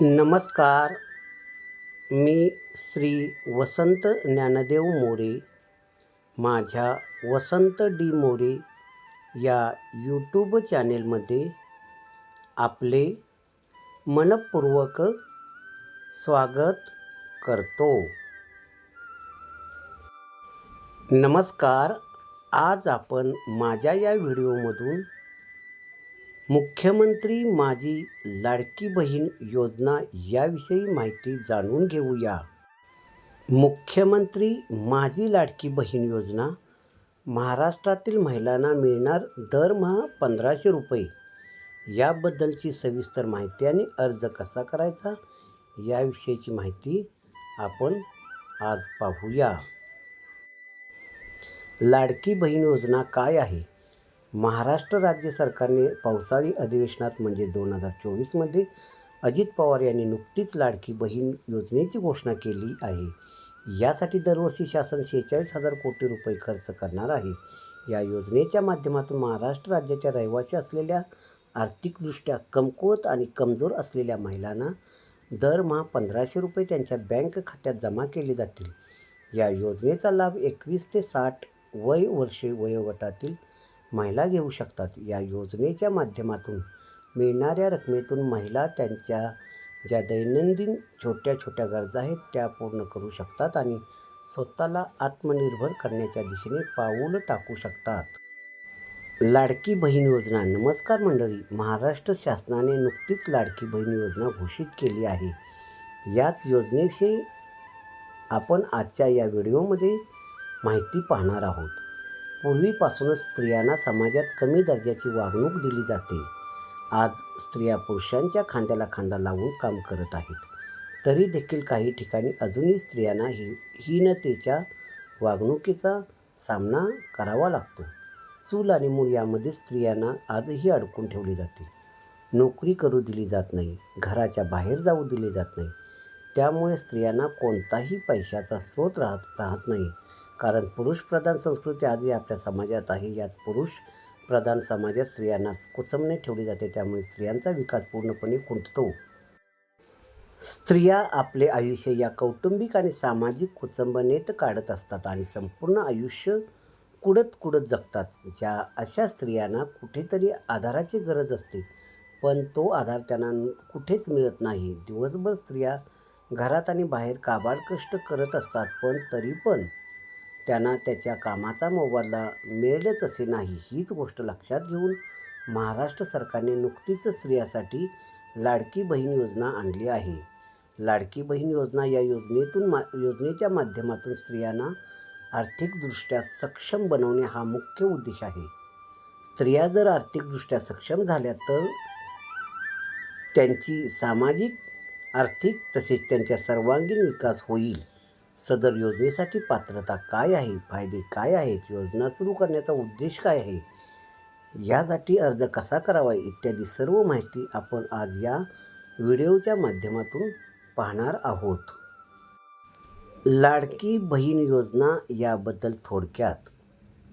नमस्कार. मी श्री वसंत ज्ञानदेव मोरे माझ्या वसंत डी मोरे या यूट्यूब चॅनेलमध्ये आपले मनपूर्वक स्वागत करतो. नमस्कार. आज आपण माझ्या या व्हिडिओमधून मुख्यमंत्री माझी लाडकी बहीण योजना याविषयी माहिती जाणून घेऊया. मुख्यमंत्री माझी लाडकी बहीण योजना महाराष्ट्रातील महिलांना मिळणार दरमहा पंधराशे रुपये. याबद्दलची सविस्तर माहिती आणि अर्ज कसा करायचा याविषयीची माहिती आपण आज पाहूया. लाडकी बहीण योजना काय आहे? महाराष्ट्र राज्य सरकारने पावसाळी अधिवेशनात म्हणजे दोन हजार चोवीसमध्ये अजित पवार यांनी नुकतीच लाडकी बहीण योजनेची घोषणा केली आहे. यासाठी दरवर्षी शासन शेहेचाळीस हजार कोटी रुपये खर्च करणार आहे. या योजनेच्या माध्यमातून महाराष्ट्र राज्याच्या रहिवासी असलेल्या आर्थिकदृष्ट्या कमकुवत आणि कमजोर असलेल्या महिलांना दरमहा पंधराशे रुपये त्यांच्या बँक खात्यात जमा केले जातील. या योजनेचा लाभ एकवीस ते साठ वय वर्षे वयोगटातील महिला घेऊ शकतात. या योजनेच्या माध्यमातून मिळणाऱ्या रकमेतून महिला त्यांच्या ज्या दैनंदिन छोट्या छोट्या गरजा आहेत त्या पूर्ण करू शकतात आणि स्वतःला आत्मनिर्भर करण्याच्या दिशेने पाऊल टाकू शकतात. लाडकी बहीण योजना. नमस्कार मंडळी. महाराष्ट्र शासनाने नुकतीच लाडकी बहीण योजना घोषित केली आहे. याच योजनेविषयी आपण आजच्या या व्हिडिओमध्ये माहिती पाहणार आहोत. पूर्वीपासूनच स्त्रियांना समाजात कमी दर्जाची वागणूक दिली जाते. आज स्त्रिया पुरुषांच्या खांद्याला खांदा लावून काम करत आहेत. तरी देखील काही ठिकाणी अजूनही स्त्रियांना ही हीनतेच्या वागणुकीचा सामना करावा लागतो. चूल आणि मूल यामध्ये स्त्रियांना आजही अडकून ठेवली जाते. नोकरी करू दिली जात नाही घराच्या बाहेर जाऊ दिले जात नाही. त्यामुळे स्त्रियांना कोणताही पैशाचा स्रोत राहत राहत नाही. कारण पुरुषप्रधान संस्कृती आजही आपल्या समाजात आहे. यात पुरुष प्रधान समाजात स्त्रियांना कुचमणे ठेवली जाते. त्यामुळे स्त्रियांचा विकास पूर्णपणे खुंटतो. स्त्रिया आपले आयुष्य या कौटुंबिक आणि सामाजिक कुचंबनेत काढत असतात आणि संपूर्ण आयुष्य कुडत कुडत जगतात. ज्या अशा स्त्रियांना कुठेतरी आधाराची गरज असते पण तो आधार त्यांना कुठेच मिळत नाही. दिवसभर स्त्रिया घरात आणि बाहेर काबाड कष्ट करत असतात पण तरी पण त्यांना त्याच्या कामाचा मोबदला मिळेलच असे नाही हीच गोष्ट लक्षात घेऊन महाराष्ट्र सरकारने नुकतीच स्त्रियासाठी लाडकी बहीण योजना आणली आहे. लाडकी बहीण योजना या योजनेतून मा योजनेच्या माध्यमातून स्त्रियांना आर्थिकदृष्ट्या सक्षम बनवणे हा मुख्य उद्देश आहे. स्त्रिया जर आर्थिकदृष्ट्या सक्षम झाल्या तर त्यांची सामाजिक आर्थिक तसेच त्यांच्या सर्वांगीण विकास होईल. सदर योजनेसाठी पात्रता काय आहे? फायदे काय आहेत? योजना सुरू करण्याचा उद्देश काय आहे? यासाठी अर्ज कसा करावा? इत्यादी सर्व माहिती आपण आज या व्हिडिओच्या माध्यमातून पाहणार आहोत. लाडकी बहीण योजना याबद्दल थोडक्यात.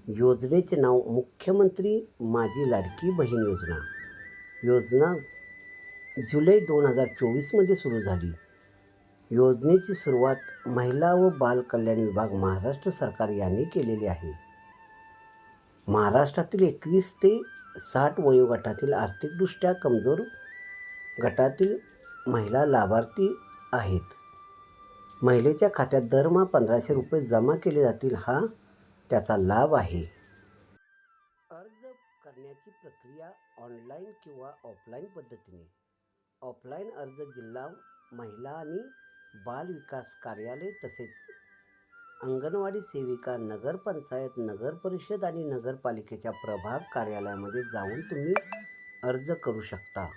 योजनेचे नाव मुख्यमंत्री माझी लाडकी बहीण योजना. योजना जुलै दोन हजार चोवीसमध्ये सुरू झाली. योजनेची सुरुवात महिला व बाल कल्याण विभाग महाराष्ट्र सरकार यांनी केलेली आहे. महाराष्ट्रातील एकवीस ते साठ वयोगटातील आर्थिकदृष्ट्या कमजोर गटातील महिला लाभार्थी आहेत. महिलेच्या खात्यात दरमहा पंधराशे रुपये जमा केले जातील हा त्याचा लाभ आहे. अर्ज करण्याची प्रक्रिया ऑनलाईन किंवा ऑफलाईन पद्धतीने. ऑफलाईन अर्ज जिल्हा महिला आणि बाल विकास कार्यालय तसेच अंगणवाडी सेविका नगरपंचायत नगर परिषद आणि नगरपालिकेच्या प्रभाग कार्यालयामध्ये जाऊन तुम्ही अर्ज करू शकता.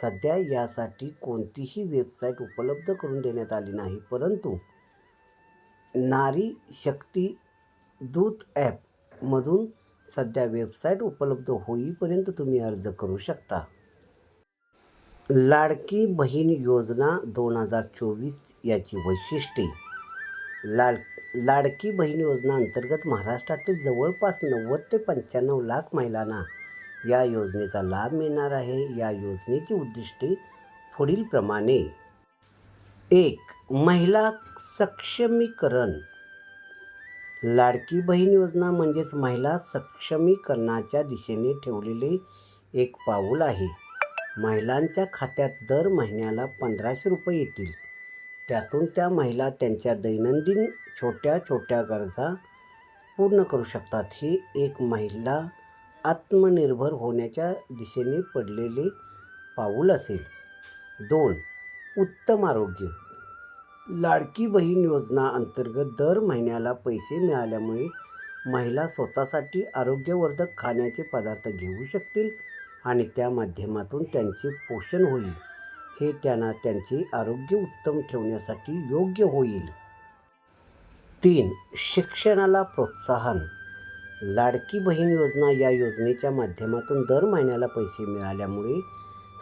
सध्या यासाठी कोणतीही वेबसाईट उपलब्ध करून देण्यात आली नाही परंतु नारी शक्ती दूत ॲपमधून सध्या वेबसाईट उपलब्ध होईपर्यंत तुम्ही अर्ज करू शकता. लाडकी बहीण योजना दोन हजार चोवीस याची वैशिष्ट्ये. लाड लाडकी बहीण योजना अंतर्गत महाराष्ट्रातील जवळपास नव्वद ते पंच्याण्णव लाख महिलांना या योजनेचा लाभ मिळणार आहे. या योजनेची उद्दिष्टे पुढीलप्रमाणे. एक महिला सक्षमीकरण. लाडकी बहीण योजना म्हणजेच महिला सक्षमीकरणाच्या दिशेने ठेवलेले एक पाऊल आहे. महिलांच्या खात्यात दर महिन्याला पंधराशे रुपये येतील. त्यातून त्या महिला त्यांच्या दैनंदिन छोट्या छोट्या गरजा पूर्ण करू शकतात. ही एक महिला आत्मनिर्भर होण्याच्या दिशेने पडलेले पाऊल असेल. दोन उत्तम आरोग्य. लाडकी बहीण योजना अंतर्गत दर महिन्याला पैसे मिळाल्यामुळे महिला स्वतःसाठी आरोग्यवर्धक खाण्याचे पदार्थ घेऊ शकतील. आणि त्या माध्यमातून त्यांचे पोषण होईल. हे त्यांना त्यांचे आरोग्य उत्तम ठेवण्यासाठी योग्य होईल. तीन शिक्षणाला प्रोत्साहन. लाडकी बहीण योजना या योजनेच्या माध्यमातून दर महिन्याला पैसे मिळाल्यामुळे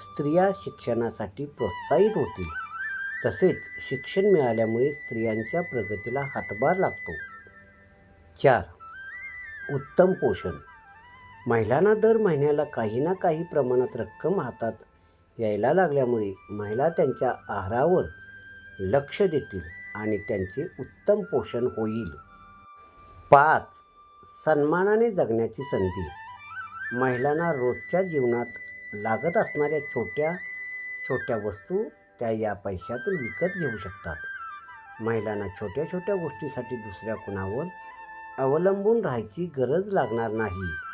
स्त्रिया शिक्षणासाठी प्रोत्साहित होतील. तसेच शिक्षण मिळाल्यामुळे स्त्रियांच्या प्रगतीला हातभार लागतो. चार उत्तम पोषण. महिलांना दर महिन्याला काही ना काही प्रमाणात रक्कम हातात यायला लागल्यामुळे महिला त्यांच्या आहारावर लक्ष देतील आणि त्यांचे उत्तम पोषण होईल. पाच सन्मानाने जगण्याची संधी. महिलांना रोजच्या जीवनात लागत असणाऱ्या छोट्या छोट्या वस्तू त्या या पैशातून विकत घेऊ शकतात. महिलांना छोट्या छोट्या गोष्टीसाठी दुसऱ्या कुणावर अवलंबून राहायची गरज लागणार नाही.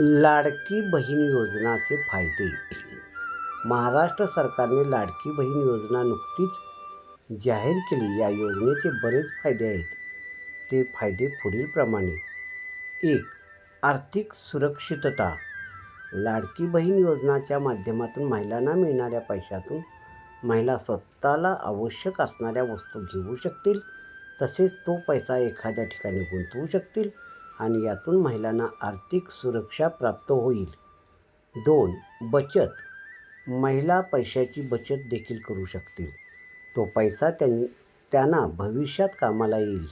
लाडकी बहीण योजनाचे फायदे. महाराष्ट्र सरकारने लाडकी बहीण योजना नुकतीच जाहीर केली. या योजनेचे बरेच फायदे आहेत. ते फायदे पुढीलप्रमाणे एक आर्थिक सुरक्षितता. लाडकी बहीण योजनाच्या माध्यमातून महिलांना मिळणाऱ्या पैशातून महिला स्वतःला आवश्यक असणाऱ्या वस्तू घेऊ शकतील. तसेच तो पैसा एखाद्या ठिकाणी गुंतवू शकतील. आणि यातून महिलांना आर्थिक सुरक्षा प्राप्त होईल. दोन बचत. महिला पैशाची बचत देखील करू शकतील. तो पैसा त्यां त्यांना भविष्यात कामाला येईल.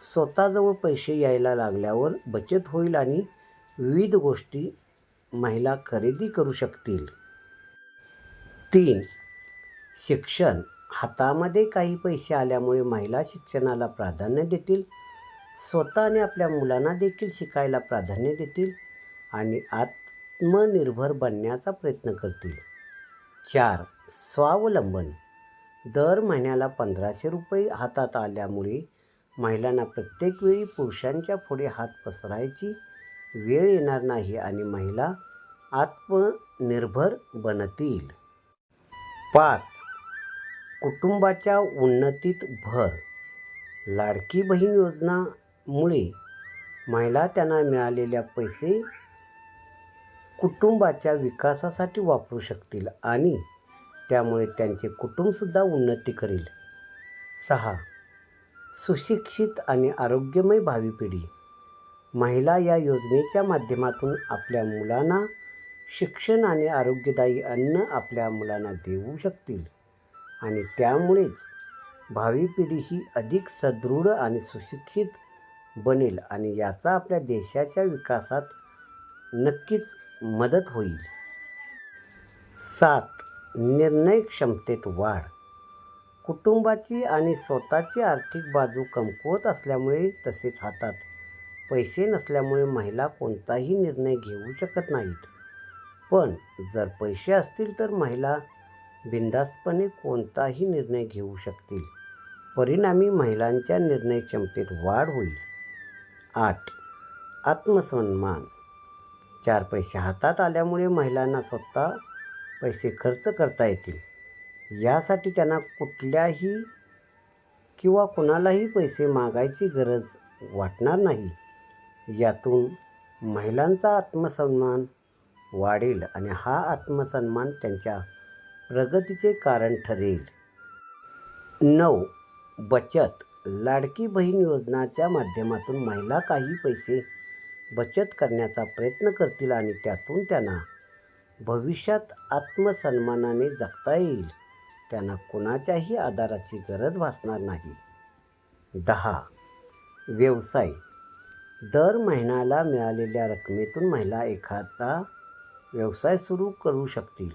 स्वतःजवळ पैसे यायला लागल्यावर बचत होईल आणि विविध गोष्टी महिला खरेदी करू शकतील. तीन शिक्षण. हातामध्ये काही पैसे आल्यामुळे महिला शिक्षणाला प्राधान्य देतील. स्वतःने आपल्या मुलांना देखील शिकायला प्राधान्य देतील आणि आत्मनिर्भर बनण्याचा प्रयत्न करतील. चार स्वावलंबन. दर महिन्याला पंधराशे रुपये हातात आल्यामुळे महिलांना प्रत्येक वेळी पुरुषांच्या पुढे हात पसरायची वेळ येणार नाही आणि महिला आत्मनिर्भर बनतील. पाच कुटुंबाच्या उन्नतीत भर. लाडकी बहीण योजना मुळे महिला त्यांना मिळालेल्या पैसे कुटुंबाच्या विकासासाठी वापरू शकतील आणि त्यामुळे त्यांचे कुटुंबसुद्धा उन्नती करेल. सहा. सुशिक्षित आणि आरोग्यमय भावी पिढी. महिला या योजनेच्या माध्यमातून आपल्या मुलांना शिक्षण आणि आरोग्यदायी अन्न आपल्या मुलांना देऊ शकतील आणि त्यामुळेच भावी पिढी ही अधिक सदृढ आणि सुशिक्षित बनेल आणि याचा आपल्या देशाच्या विकासात नक्कीच मदत होईल. सात निर्णय क्षमतेत वाढ. कुटुंबाची आणि स्वतःची आर्थिक बाजू कमकुवत असल्यामुळे तसेच हातात पैसे नसल्यामुळे महिला कोणताही निर्णय घेऊ शकत नाहीत. पण जर पैसे असतील तर महिला बिनधास्तपणे कोणताही निर्णय घेऊ शकतील. परिणामी महिलांच्या निर्णय क्षमतेत वाढ होईल. आठ. आत्मसन्मान. चार पैसे हातात आल्यामुळे महिलांना स्वतः पैसे खर्च करता येतील. यासाठी त्यांना कुठल्याही किंवा कुणालाही पैसे मागायची गरज वाटणार नाही. यातून महिलांचा आत्मसन्मान वाढेल आणि हा आत्मसन्मान त्यांच्या प्रगतीचे कारण ठरेल. नऊ. बचत. लाडकी बहीण योजनाच्या माध्यमातून महिला काही पैसे बचत करण्याचा प्रयत्न करतील आणि त्यातून त्यांना भविष्यात आत्मसन्मानाने जगता येईल. त्यांना कोणाच्याही आधाराची गरज भासणार नाही. दहा. व्यवसाय. दर महिन्याला मिळालेल्या रकमेतून महिला एखादा व्यवसाय सुरू करू शकतील.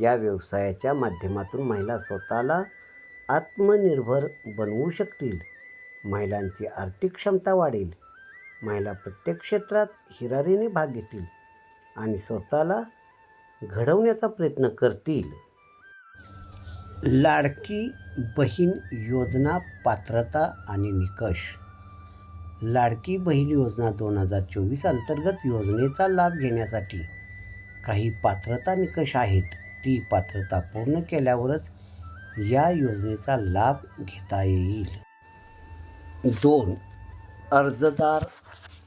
या व्यवसायाच्या माध्यमातून महिला स्वतःला आत्मनिर्भर बनवू शकतील. महिलांची आर्थिक क्षमता वाढेल. महिला प्रत्येक क्षेत्रात हिरारीने भाग घेतील आणि स्वतःला घडवण्याचा प्रयत्न करतील. लाडकी बहीण योजना पात्रता आणि निकष. लाडकी बहीण योजना दोन हजार चोवीस अंतर्गत योजनेचा लाभ घेण्यासाठी काही पात्रता निकष आहेत. ती पात्रता पूर्ण केल्यावरच या योजनेचा लाभ घेता येईल. दोन अर्जदार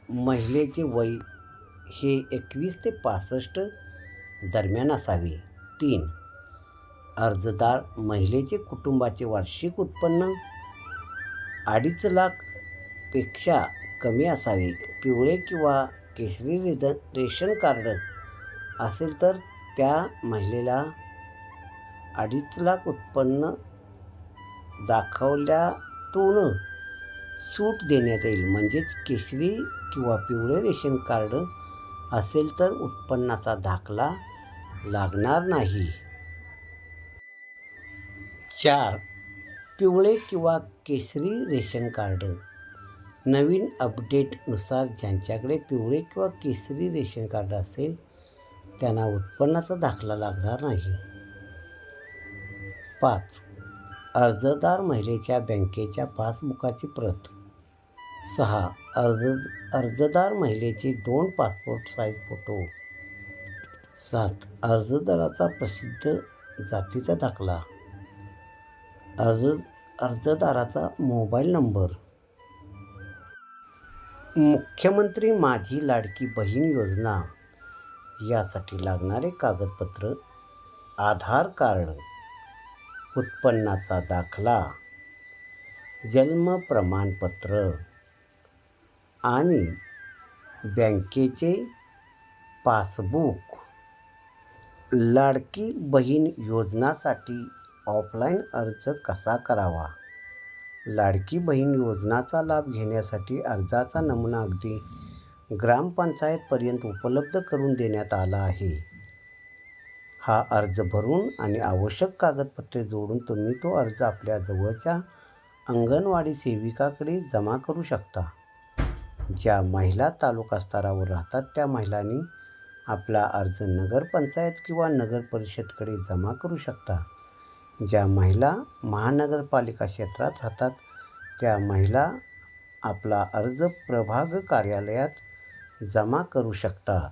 महिलेचे वय हे एकवीस ते पासष्ट दरम्यान असावे. तीन अर्जदार महिलेचे कुटुंबाचे वार्षिक उत्पन्न अडीच लाखपेक्षा कमी असावे. पिवळे किंवा केसरी रेद रेशन कार्ड असेल तर त्या महिलेला अडीच लाख उत्पन्न दाखवल्यातून सूट देण्यात येईल. म्हणजेच केसरी किंवा पिवळे रेशन कार्ड असेल तर उत्पन्नाचा दाखला लागणार नाही. चार. पिवळे किंवा केसरी रेशन कार्ड. नवीन अपडेटनुसार ज्यांच्याकडे पिवळे किंवा केसरी रेशन कार्ड असेल त्यांना उत्पन्नाचा दाखला लागणार नाही. पाच. अर्जदार महिलेच्या बँकेच्या पासबुकाची प्रत. सहा. अर्ज अर्जदार महिलेचे दोन पासपोर्ट साईज फोटो. सात. अर्जदाराचा प्रसिद्ध जातीचा दाखला. अर्ज अर्जदाराचा मोबाईल नंबर. मुख्यमंत्री माझी लाडकी बहीण योजना. यासाठी लागणारे कागदपत्र आधार कार्ड. उत्पन्नाचा दाखला जन्म प्रमाणपत्र आणि बँकेचे पासबुक. लाडकी बहीण योजनासाठी ऑफलाईन अर्ज कसा करावा? लाडकी बहीण योजनाचा लाभ घेण्यासाठी अर्जाचा नमुना अगदी ग्रामपंचायतपर्यंत उपलब्ध करून देण्यात आला आहे. हा अर्ज भरून आणि आवश्यक कागदपत्रे जोडून तुम्ही तो अर्ज आपल्या जवळच्या अंगणवाडी सेविकाकडे जमा करू शकता. ज्या महिला तालुका स्तरावर राहतात त्या महिलांनी आपला अर्ज नगरपंचायत किंवा नगर परिषदकडे जमा करू शकता. ज्या महिला महानगरपालिका क्षेत्रात राहतात त्या महिला आपला अर्ज प्रभाग कार्यालयात जमा करू शकतात.